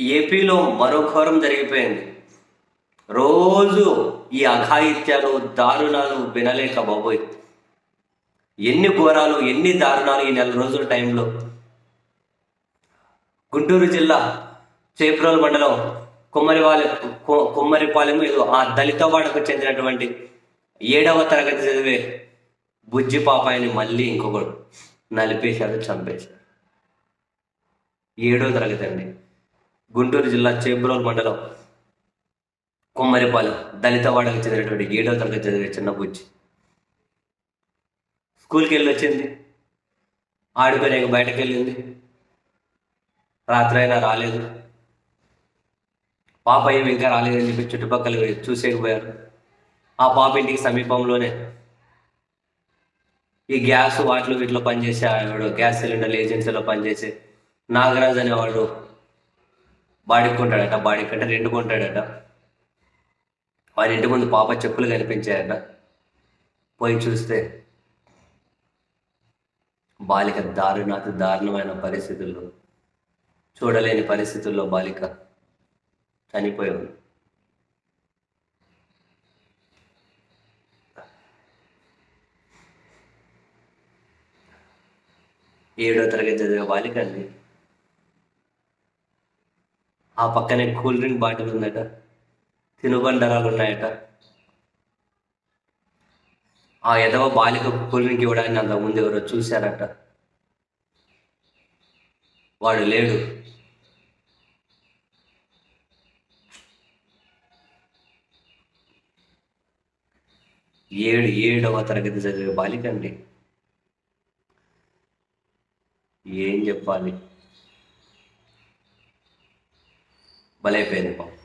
ఏపీలో మరో ఘోరం జరిగిపోయింది. రోజు ఈ అఘాయిత్యాలు దారుణాలు వినలేక బాబోయ్. ఎన్ని ఘోరాలు ఎన్ని దారుణాలు ఈ నెల రోజుల టైంలో. గుంటూరు జిల్లా చేప్రోల్ మండలం కుమ్మరివాల కుమ్మరిపాలెం ఏదో ఆ దళితవాడకు చెందినటువంటి ఏడవ తరగతి చదివే బుజ్జి పాపాయిని మళ్ళీ ఇంకొకడు నలిపేశారు చంపేశారు. ఏడో తరగతి అండి. గుంటూరు జిల్లా చేబ్రోల్ మండలం కొమ్మరిపాలెం దళితవాడకు చెందినటువంటి ఏడో తరగతి చదివే చిన్న బుజ్జి. స్కూల్కి వెళ్ళి వచ్చింది. ఆడుకొని బయటకు వెళ్ళింది. రాత్రి అయినా రాలేదు. పాప ఏమి ఇంకా రాలేదని చెప్పి చుట్టుపక్కల చూసేకపోయారు ఆ పాప ఇంటికి సమీపంలోనే ఈ గ్యాస్ వాటిలో వీటిలో పనిచేసే ఆవిడ గ్యాస్ సిలిండర్ ఏజెన్సీలో పనిచేసే నాగరాజ్ అనేవాడు బాడీకి కొంటాడట బాడీ కంటే రెండు కొంటాడట. వారి ఇంటి ముందు పాప చెప్పులు కనిపించాయట. పోయి చూస్తే బాలిక దారుణాతి దారుణమైన పరిస్థితుల్లో చూడలేని పరిస్థితుల్లో బాలిక చనిపోయాడు. ఏడో తరగతి చదివే బాలిక అండి. ఆ పక్కనే కూల్ డ్రింక్ బాటిల్ ఉందట. తినుబండరాలు ఉన్నాయట. ఆ ఎదవ బాలిక కూల్ డ్రింక్ ఇవ్వడానికి అంత ముందు ఎవరో చూశారట. వాడు లేడు. ఏడు ఏడవ తరగతి చదివే బాలిక అండి. ఏం చెప్పాలి? బలైపోయింది పాపం.